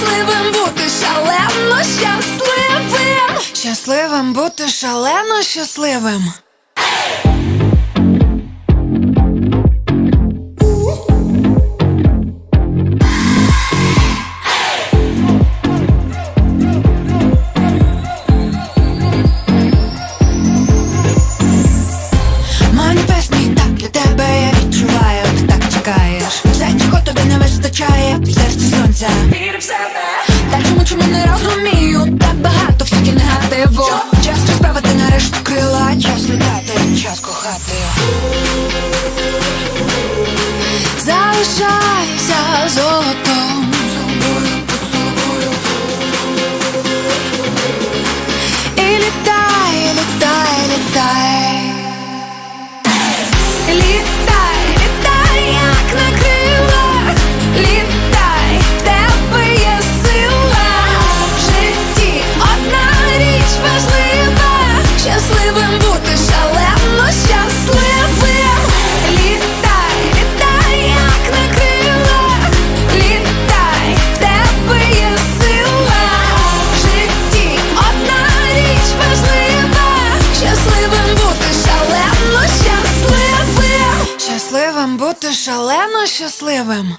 щасливим бути шалено щасливим. Щасливим бути шалено щасливим. Манифест мій так для тебе. Сонця. Вір в себе, чому чому не розумію, так багато всякі негативу. Час розправити нарешті крила, час літати, час кохати. Залишайся золотом. І літай, літай. Літай, літай, Щасливим бути шалено щасливим.